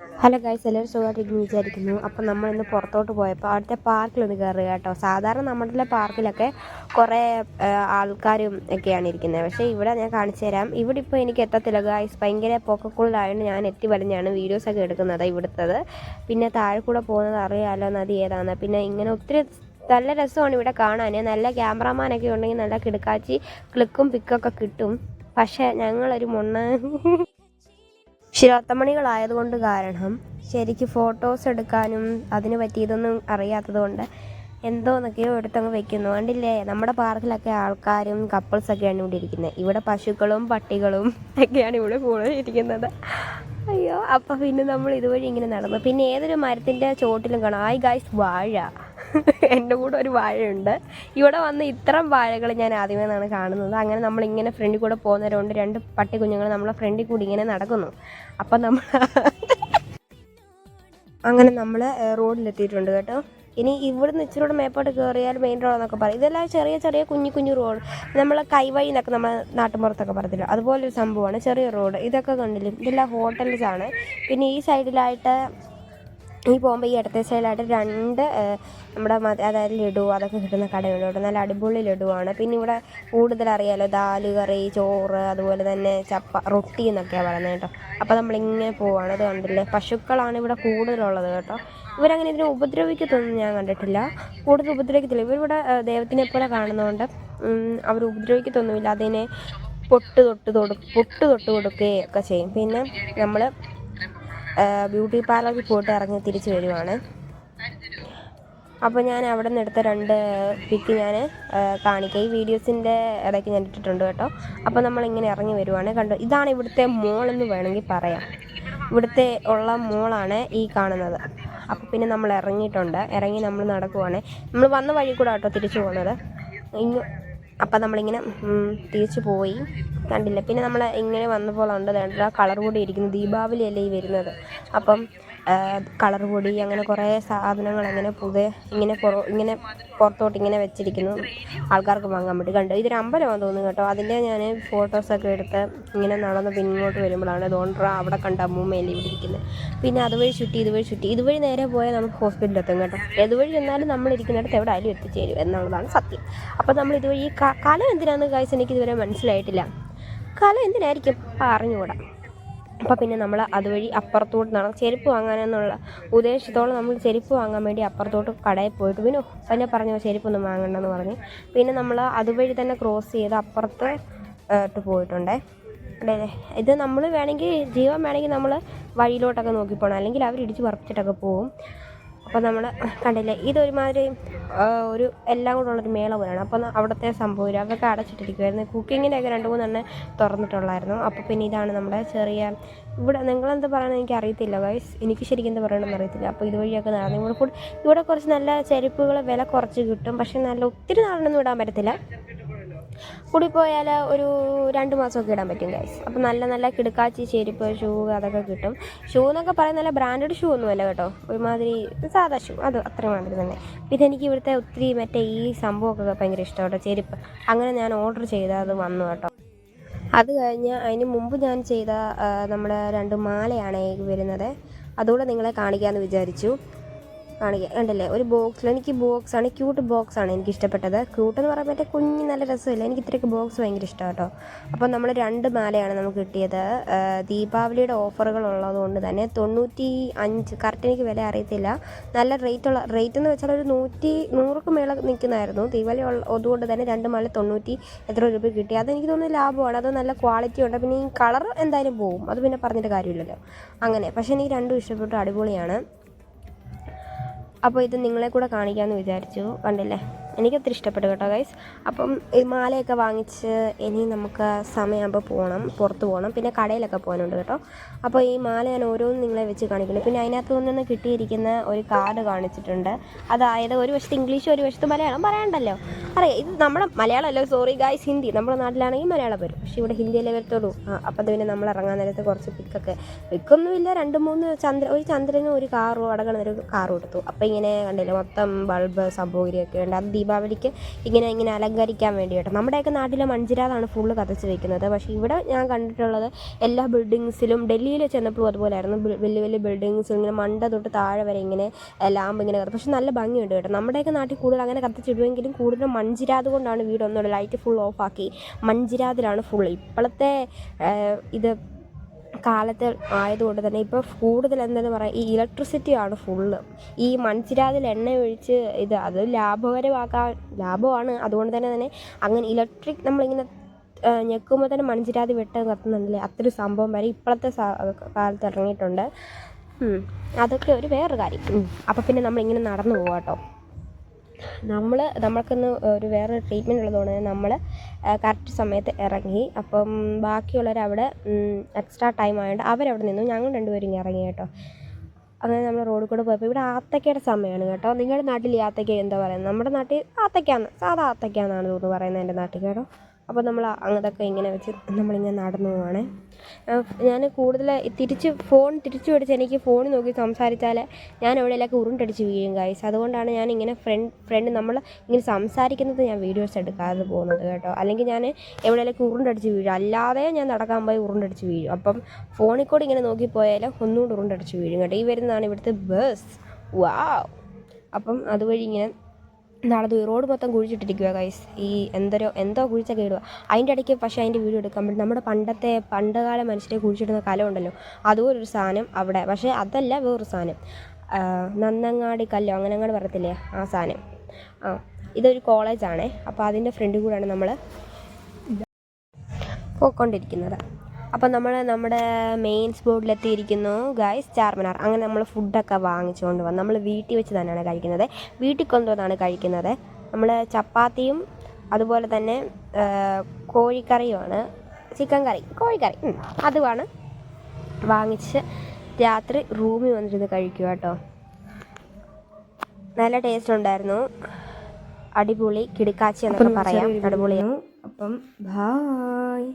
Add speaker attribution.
Speaker 1: Hello guys എല്ലാവരും സുഖമായിട്ടിരിക്കുന്നു വിചാരിക്കുന്നു. അപ്പോൾ നമ്മൾ ഇന്ന് പുറത്തോട്ട് പോയപ്പോൾ അവിടുത്തെ പാർക്കിലൊന്ന് കയറുക കേട്ടോ. സാധാരണ നമ്മുടെ പാർക്കിലൊക്കെ കുറേ ആൾക്കാരും ഒക്കെയാണ് ഇരിക്കുന്നത്. പക്ഷേ ഇവിടെ ഞാൻ കാണിച്ചു തരാം. ഇവിടെ ഇപ്പോൾ എനിക്ക് എത്തത്തില്ല ഗൈസ് ഭയങ്കര പൊക്കക്കുള്ളിലായതുകൊണ്ട് ഞാൻ എത്തി വീഡിയോസ് വീഡിയോസൊക്കെ എടുക്കുന്നത് ഇവിടുത്തത്. പിന്നെ താഴെ കൂടെ പോകുന്നത് അറിയാമല്ലോ നദി ഏതാണ് പിന്നെ ഇങ്ങനെ ഒത്തിരി നല്ല രസമാണ് ഇവിടെ കാണാൻ നല്ല ക്യാമറാമാനൊക്കെ ഉണ്ടെങ്കിൽ നല്ല കിടക്കാച്ചി ക്ലിക്കും പിക്കൊക്കെ കിട്ടും. പക്ഷേ ഞങ്ങളൊരു മൊണ്ണ. ശിരോത്തമണികളായതുകൊണ്ട് കാരണം ശരിക്ക് ഫോട്ടോസ് എടുക്കാനും അതിന് പറ്റിയതൊന്നും അറിയാത്തത് കൊണ്ട് എന്തോന്നൊക്കെയോ എടുത്തങ്ങ് വെക്കുന്നു. കണ്ടില്ലേ? നമ്മുടെ പാർക്കിലൊക്കെ ആൾക്കാരും കപ്പിൾസൊക്കെയാണ് ഇവിടെ ഇരിക്കുന്നത് ഇവിടെ പശുക്കളും പട്ടികളും ഒക്കെയാണ് ഇവിടെ കൂടുതൽ ഇരിക്കുന്നത്. അയ്യോ അപ്പം പിന്നെ നമ്മൾ ഇതുവഴി ഇങ്ങനെ നടന്നു. പിന്നെ ഏതൊരു മരത്തിന്റെ ചോട്ടിലും കാണാം. ആയി ഗായ്സ് വാഴ. എന്റെ കൂടെ ഒരു വാഴയുണ്ട്. ഇവിടെ വന്ന് ഇത്തരം വാഴകൾ ഞാൻ ആദ്യമേ നിന്നാണ് കാണുന്നത്. അങ്ങനെ നമ്മളിങ്ങനെ ഫ്രണ്ടിൽ കൂടെ പോകുന്നവരുണ്ട് രണ്ട് പട്ടി കുഞ്ഞുങ്ങൾ നമ്മളെ ഫ്രണ്ടിൽ കൂടി ഇങ്ങനെ നടക്കുന്നു. അപ്പം നമ്മൾ അങ്ങനെ നമ്മൾ റോഡിലെത്തിയിട്ടുണ്ട് കേട്ടോ. ഇനി ഇവിടുന്ന് ഇച്ചിരി കൂടെ മേപ്പോട്ട് കയറിയാൽ മെയിൻ റോഡെന്നൊക്കെ പറയും. ഇതെല്ലാം ചെറിയ ചെറിയ കുഞ്ഞു കുഞ്ഞു റോഡ് നമ്മൾ കൈവഴി എന്നൊക്കെ നമ്മൾ നാട്ടുമ്പുറത്തൊക്കെ പറയത്തില്ല? അതുപോലൊരു സംഭവമാണ് ചെറിയ റോഡ് ഇതൊക്കെ കണ്ടില്ലേ? ഇതെല്ലാം ഹോട്ടൽസാണ് പിന്നെ ഈ സൈഡിലായിട്ട് ഈ പോകുമ്പോൾ ഈ ഇടത്തെ സൈഡിലായിട്ട് രണ്ട് നമ്മുടെ അതായത് ലഡു അതൊക്കെ കിട്ടുന്ന കടകളുണ്ട് നല്ല അടിപൊളി ലഡുവാണ്. പിന്നെ ഇവിടെ കൂടുതൽ അറിയാലോ ദാൽ കറി ചോറ് അതുപോലെ തന്നെ ചപ്പ റൊട്ടി എന്നൊക്കെയാണ് പറയുന്നത് കേട്ടോ. അപ്പോൾ നമ്മളിങ്ങനെ പോവാണ്. അത് കണ്ടില്ലേ? പശുക്കളാണ് ഇവിടെ കൂടുതലുള്ളത് കേട്ടോ. ഇവരങ്ങനെ ഇതിനെ ഉപദ്രവിക്കത്തൊന്നും ഞാൻ കണ്ടിട്ടില്ല. കൂടുതൽ ഉപദ്രവിക്കത്തില്ല. ഇവരിവിടെ ദൈവത്തിനെ പോലെ കാണുന്നതുകൊണ്ട് അവർ ഉപദ്രവിക്കത്തൊന്നുമില്ല. അതിനെ പൊട്ട് തൊട്ട് തൊടു പൊട്ട് തൊട്ട് കൊടുക്കുകയൊക്കെ ചെയ്യും. പിന്നെ നമ്മൾ ബ്യൂട്ടി പാർലറിൽ പോയിട്ട് ഇറങ്ങി തിരിച്ചു വരുവാണ്. അപ്പോൾ ഞാൻ അവിടെ നിന്ന് എടുത്ത രണ്ട് പിക്ക് ഞാൻ കാണിക്കാം. ഈ വീഡിയോസിന്റെ ഇടയ്ക്ക് ഞാൻ ഇട്ടിട്ടുണ്ട് കേട്ടോ. അപ്പോൾ നമ്മളിങ്ങനെ ഇറങ്ങി വരുവാണ്. കണ്ടു ഇതാണ് ഇവിടുത്തെ മോളെന്ന് വേണമെങ്കിൽ പറയാം. ഇവിടുത്തെ ഉള്ള മോളാണ് ഈ കാണുന്നത്. അപ്പോൾ പിന്നെ നമ്മൾ ഇറങ്ങിയിട്ടുണ്ട്. ഇറങ്ങി നമ്മൾ നടക്കുവാണ്. നമ്മൾ വന്ന വഴി കൂടെ കേട്ടോ തിരിച്ചു പോകുന്നത് ഇങ്ങ് അപ്പം നമ്മളിങ്ങനെ തിരിച്ചു പോയി. കണ്ടില്ല? പിന്നെ നമ്മൾ ഇങ്ങനെ പോലെ ഉണ്ട് കളർ കൂടി ഇരിക്കുന്നു. ദീപാവലി അല്ലേ ഈ വരുന്നത്? അപ്പം കളർ പൊടി അങ്ങനെ കുറേ സാധനങ്ങൾ അങ്ങനെ പുതിയ ഇങ്ങനെ ഇങ്ങനെ പുറത്തോട്ട് ഇങ്ങനെ വെച്ചിരിക്കുന്നു. ആൾക്കാർക്ക് വാങ്ങാൻ വേണ്ടി. കണ്ടു? ഇതൊരു അമ്പലമാണെന്ന് തോന്നുന്നു കേട്ടോ. അതിന്റെ ഞാൻ ഫോട്ടോസൊക്കെ എടുത്ത് ഇങ്ങനെ നടന്ന് പിന്നോട്ട് വരുമ്പോഴാണ് ഡോണ്ടർ അവിടെ കണ്ട അമ്മൂമ്മയിൽ ഇവിടെ ഇരിക്കുന്നത്. പിന്നെ അതുവഴി ചുറ്റി ഇതുവഴി ചുറ്റി. ഇതുവഴി നേരെ പോയാൽ നമുക്ക് ഹോസ്പിറ്റലിൽ എത്തും കേട്ടോ. ഏതുവഴി എന്നാലും നമ്മൾ ഇരിക്കുന്നിടത്ത് എവിടെ ആയാലും എത്തിച്ചേരും എന്നുള്ളതാണ് സത്യം. അപ്പോൾ നമ്മൾ ഇതുവഴി കല എന്തിനാണെന്ന് കാഴ്ച എനിക്ക് ഇതുവരെ മനസ്സിലായിട്ടില്ല. കല എന്തിനായിരിക്കും? അറിഞ്ഞുകൂടാ അപ്പോൾ പിന്നെ നമ്മൾ അതുവഴി അപ്പുറത്തോട്ട് നടന്ന് ചെരുപ്പ് വാങ്ങാനെന്നുള്ള ഉദ്ദേശത്തോടെ നമ്മൾ ചെരുപ്പ് വാങ്ങാൻ വേണ്ടി അപ്പുറത്തോട്ട് കടയിൽ പോയിട്ട് പിന്നെ തന്നെ പറഞ്ഞു ചെരുപ്പൊന്നും വാങ്ങണ്ടെന്ന് പറഞ്ഞ്. പിന്നെ നമ്മൾ അതുവഴി തന്നെ ക്രോസ് ചെയ്ത് അപ്പുറത്ത് പോയിട്ടുണ്ടേ. അല്ലേ? ഇത് നമ്മൾ വേണമെങ്കിൽ ജീവൻ വേണമെങ്കിൽ നമ്മൾ വഴിയിലോട്ടൊക്കെ നോക്കി പോകണം അല്ലെങ്കിൽ അവർ ഇടിച്ച് പറപ്പിച്ചിട്ടൊക്കെ പോവും. അപ്പോൾ നമ്മൾ കണ്ടില്ലേ ഇതൊരുമാതിരി ഒരു എല്ലാം കൂടെ ഉള്ളൊരു മേള പോലെയാണ്. അപ്പോൾ അവിടുത്തെ സംഭവം അതൊക്കെ അടച്ചിട്ടിരിക്കുമായിരുന്നു കുക്കിങ്ങിന്റെയൊക്കെ രണ്ട് രണ്ട് മൂന്നെണ്ണം തുറന്നിട്ടുള്ളായിരുന്നു. അപ്പോൾ പിന്നെ ഇതാണ് നമ്മുടെ ചെറിയ ഇവിടെ നിങ്ങളെന്ത് പറയുന്നത് എനിക്ക് അറിയത്തില്ല വൈസ് എനിക്ക് ശരിക്കും എന്ത് പറയണമെന്ന് അറിയത്തില്ല. അപ്പോൾ ഇതുവഴിയൊക്കെ നടന്നു. ഇവിടെ ഇവിടെ കുറച്ച് നല്ല ചെരുപ്പുകൾ വില കുറച്ച് കിട്ടും. പക്ഷേ നല്ല ഒത്തിരി നാളൊന്നും ഇടാൻ പറ്റത്തില്ല. കൂടി പോയാൽ ഒരു രണ്ട് മാസമൊക്കെ ഇടാൻ പറ്റും ഗൈസ് അപ്പം നല്ല നല്ല കിടുക്കാച്ചി ചെരുപ്പ് ഷൂ അതൊക്കെ കിട്ടും. ഷൂ എന്നൊക്കെ പറയുന്ന നല്ല ബ്രാൻഡഡ് ഷൂ ഒന്നുമല്ല കേട്ടോ. ഒരുമാതിരി സാധാ ഷൂ അത് അത്ര മാതിരി തന്നെ പിന്നെ എനിക്ക് ഇവിടുത്തെ ഒത്തിരി മറ്റേ ഈ സംഭവമൊക്കെ ഭയങ്കര ഇഷ്ടം കേട്ടോ. ചെരുപ്പ്. അങ്ങനെ ഞാൻ ഓർഡർ ചെയ്ത് അത് വന്നു കേട്ടോ. അത് കഴിഞ്ഞ് അതിന് മുമ്പ് ഞാൻ ചെയ്ത നമ്മുടെ രണ്ട് മാലയാണ് വരുന്നത്. അതുകൂടെ നിങ്ങളെ കാണിക്കാമെന്ന് വിചാരിച്ചു. കാണിക്കാം കണ്ടില്ലേ? ഒരു ബോക്സിൽ എനിക്ക് ബോക്സ് ആണ് ക്യൂട്ട് ബോക്സ് ആണ് എനിക്ക് ഇഷ്ടപ്പെട്ടത്. ക്യൂട്ട് എന്ന് പറയുമ്പോൾ മറ്റേ കുഞ്ഞ് നല്ല രസമില്ല? എനിക്ക് ഇത്രയ്ക്ക് ബോക്സ് ഭയങ്കര ഇഷ്ടമാണ് കേട്ടോ. അപ്പോൾ നമ്മൾ രണ്ട് മാലയാണ് നമുക്ക് കിട്ടിയത്. ദീപാവലിയുടെ ഓഫറുകൾ ഉള്ളതുകൊണ്ട് തന്നെ തൊണ്ണൂറ്റി അഞ്ച് കറക്റ്റ് എനിക്ക് വില അറിയത്തില്ല. നല്ല റേറ്റ് ഉള്ള റേറ്റ് എന്ന് വെച്ചാൽ ഒരു നൂറ്റി നൂറുക്ക് മേള നിൽക്കുന്നതായിരുന്നു ദീപാവലി അതുകൊണ്ട് തന്നെ രണ്ട് മാല തൊണ്ണൂറ്റി എത്ര രൂപ കിട്ടി. അതെനിക്ക് തോന്നുന്നു ലാഭമാണ്. അത് നല്ല ക്വാളിറ്റി ഉണ്ട്. പിന്നെ ഈ കളർ എന്തായാലും പോവും. അത് പിന്നെ പറഞ്ഞിട്ട് കാര്യമില്ലല്ലോ. അങ്ങനെ. പക്ഷേ എനിക്ക് രണ്ടും ഇഷ്ടപ്പെട്ടു അടിപൊളിയാണ്. അപ്പോൾ ഇത് നിങ്ങളെ കൂടെ കാണിക്കാമെന്ന് വിചാരിച്ചു. കണ്ടില്ലേ? എനിക്കത്ര ഇഷ്ടപ്പെട്ടു കേട്ടോ ഗൈസ് അപ്പം ഈ മാലയൊക്കെ വാങ്ങിച്ച് ഇനി നമുക്ക് സമയമാകുമ്പോൾ പോകണം പുറത്ത് പോകണം പിന്നെ കടയിലൊക്കെ പോകാനുണ്ട് കേട്ടോ. അപ്പോൾ ഈ മാല ഞാൻ ഓരോന്നും നിങ്ങളെ വെച്ച് കാണിക്കുന്നു പിന്നെ അതിനകത്ത് നിന്ന് കിട്ടിയിരിക്കുന്ന ഒരു കാർഡ് കാണിച്ചിട്ടുണ്ട്. അതായത് ഒരു വശത്ത് ഇംഗ്ലീഷ് ഒരു വശത്ത് മലയാളം പറയണ്ടല്ലോ. അറിയാം ഇത് നമ്മുടെ മലയാളമല്ലോ സോറി ഗായ്സ് ഹിന്ദി. നമ്മുടെ നാട്ടിലാണെങ്കിൽ മലയാളം വരും. പക്ഷേ ഇവിടെ ഹിന്ദിയിലെ വരത്തുള്ളൂ. അപ്പം പിന്നെ നമ്മൾ ഇറങ്ങാൻ നേരത്തെ കുറച്ച് പിക്കൊക്കെ പിക്കൊന്നുമില്ല രണ്ട് മൂന്ന് ചന്ദ്ര ഒരു ചന്ദ്രനും ഒരു കാറും അടങ്ങുന്ന ഒരു കാറും എടുത്തു. അപ്പം ഇങ്ങനെ കണ്ടില്ലേ മൊത്തം ബൾബ് സംഭവമൊക്കെ ഉണ്ട്. അത് ദീപാവലിക്ക് ഇങ്ങനെ ഇങ്ങനെ അലങ്കരിക്കാൻ വേണ്ടിയിട്ട്. നമ്മുടെയൊക്കെ നാട്ടിലെ മൺചിരാതാണ് ഫുള്ള് കത്തിച്ച് വെക്കുന്നത്. പക്ഷേ ഇവിടെ ഞാൻ കണ്ടിട്ടുള്ളത് എല്ലാ ബിൽഡിങ്സിലും ഡൽഹിയിൽ ചെന്നപ്പോഴും അതുപോലെയായിരുന്നു വലിയ വലിയ ബിൽഡിങ്സും ഇങ്ങനെ മണ്ട തൊട്ട് താഴെ വരെ ഇങ്ങനെ ലാമ്പ് ഇങ്ങനെ കത്തും പക്ഷേ നല്ല ഭംഗിയുണ്ട് കേട്ടോ. നമ്മുടെയൊക്കെ നാട്ടിൽ കൂടുതൽ അങ്ങനെ കത്തിച്ചിടുമെങ്കിലും കൂടുതലും മൺചിരാത് കൊണ്ടാണ് വീട് ഒന്നുകൂടെ ലൈറ്റ് ഫുൾ ഓഫാക്കി മൺചിരാതിലാണ് ഫുൾ ഇപ്പോഴത്തെ ഇത് കാലത്ത് ആയതുകൊണ്ട് തന്നെ ഇപ്പോൾ കൂടുതൽ എന്തെന്ന് പറയാം ഈ ഇലക്ട്രിസിറ്റി ആണ് ഫുള്ള് ഈ മൺചിരാതിൽ എണ്ണ ഒഴിച്ച് ഇത് അത് ലാഭകരമാക്കാൻ ലാഭമാണ്. അതുകൊണ്ട് തന്നെ തന്നെ അങ്ങനെ ഇലക്ട്രിക് നമ്മളിങ്ങനെ ഞെക്കുമ്പോൾ തന്നെ മൺചിരാതി വെട്ടം കത്തുന്നുണ്ടല്ലേ അത്രയും സംഭവം വരെ ഇപ്പോഴത്തെ കാലത്ത് ഇറങ്ങിയിട്ടുണ്ട്. അതൊക്കെ ഒരു വേറൊരു കാര്യം. അപ്പോൾ പിന്നെ നമ്മളിങ്ങനെ നടന്നു പോകാം കേട്ടോ നമ്മൾ നമ്മൾക്കിന്ന് ഒരു വേറെ ട്രീറ്റ്മെന്റ് ഉള്ളതുകൊണ്ട് തന്നെ നമ്മൾ കറക്റ്റ് സമയത്ത് ഇറങ്ങി. അപ്പം ബാക്കിയുള്ളവർ അവിടെ എക്സ്ട്രാ ടൈം ആയതുകൊണ്ട് അവരവിടെ നിന്നു. ഞങ്ങൾ രണ്ടുപേരും ഇറങ്ങി കേട്ടോ. അങ്ങനെ നമ്മൾ റോഡിൽ കൂടെ പോയപ്പോൾ ഇവിടെ ആത്തക്കയുടെ സമയമാണ് കേട്ടോ. നിങ്ങളുടെ നാട്ടിൽ ഈ ആത്തക്ക എന്താ പറയുന്നത്? നമ്മുടെ നാട്ടിൽ ആത്തക്കാന്ന് സാധാ ആത്തക്കാന്നാണ് തോന്നുന്നു പറയുന്നത് എന്റെ നാട്ടിൽ കേട്ടോ. അപ്പോൾ നമ്മൾ അങ്ങനത്തെ ഇങ്ങനെ വെച്ച് നമ്മളിങ്ങനെ നടന്നു പോവാണ്. ഞാൻ കൂടുതൽ തിരിച്ച് ഫോൺ തിരിച്ചു പിടിച്ച് എനിക്ക് ഫോൺ നോക്കി സംസാരിച്ചാൽ ഞാൻ എവിടെയെല്ലാം ഉരുണ്ടടിച്ച് വീഴും ഗൈസ് അതുകൊണ്ടാണ് ഞാൻ ഇങ്ങനെ ഫ്രണ്ട് ഫ്രണ്ട് നമ്മൾ ഇങ്ങനെ സംസാരിക്കുന്നത് ഞാൻ വീഡിയോസ് എടുക്കാതെ പോകുന്നത് കേട്ടോ. അല്ലെങ്കിൽ ഞാൻ എവിടെയെല്ലാം ഉരുണ്ടടിച്ച് വീഴും. അല്ലാതെ ഞാൻ നടക്കാൻ പോയി ഉരുണ്ടടിച്ച് വീഴും. അപ്പം ഫോണിൽ കൂടി ഇങ്ങനെ നോക്കിപ്പോയാലും ഒന്നുകൂടി ഉരുണ്ടടിച്ച് വീഴും കേട്ടോ. ഈ വരുന്നതാണ് ഇവിടുത്തെ ബസ് വാ അപ്പം അതുവഴി ഇങ്ങനെ നടന്നു ഈ റോഡ് മൊത്തം കുഴിച്ചിട്ടിരിക്കുക ഗൈസ് ഈ എന്തരോ എന്തോ കുഴിച്ചൊക്കെ ഇടുക അതിന്റെ ഇടയ്ക്ക് പക്ഷേ അതിന്റെ വീഡിയോ എടുക്കാൻ പറ്റും നമ്മുടെ പണ്ടത്തെ പണ്ടുകാല മനുഷ്യരെ കുഴിച്ചിടുന്ന കലമുണ്ടല്ലോ അതുപോലൊരു സാധനം അവിടെ. പക്ഷേ അതല്ല വേറൊരു സാധനം. നന്നങ്ങാടി കല്ലോ അങ്ങനെ അങ്ങോട്ട് പറയത്തില്ലേ ആ സാധനം. ആ ഇതൊരു കോളേജാണേ. അപ്പോൾ അതിന്റെ ഫ്രണ്ടിൽ കൂടെയാണ് നമ്മൾ പോയിക്കൊണ്ടിരിക്കുന്നത്. അപ്പം നമ്മൾ നമ്മുടെ മെയിൻ സ്പോട്ടിലെത്തിയിരിക്കുന്നു ഗായ്സ് ചാർമിനാർ. അങ്ങനെ നമ്മൾ ഫുഡൊക്കെ വാങ്ങിച്ചുകൊണ്ട് വന്നു നമ്മൾ വീട്ടിൽ വെച്ച് തന്നെയാണ് കഴിക്കുന്നത്. വീട്ടിൽ കൊണ്ടുവന്നാണ് കഴിക്കുന്നത്. നമ്മൾ ചപ്പാത്തിയും അതുപോലെ തന്നെ കോഴിക്കറിയുമാണ്. ചിക്കൻ കറി കോഴിക്കറി. അതുമാണ് വാങ്ങിച്ച് രാത്രി റൂമിൽ വന്നിട്ട് കഴിക്കുക കേട്ടോ. നല്ല ടേസ്റ്റ് ഉണ്ടായിരുന്നു. അടിപൊളി കിടക്കാച്ചി എന്നൊക്കെ പറയാം. അടിപൊളിയാണ് അപ്പം ബായ്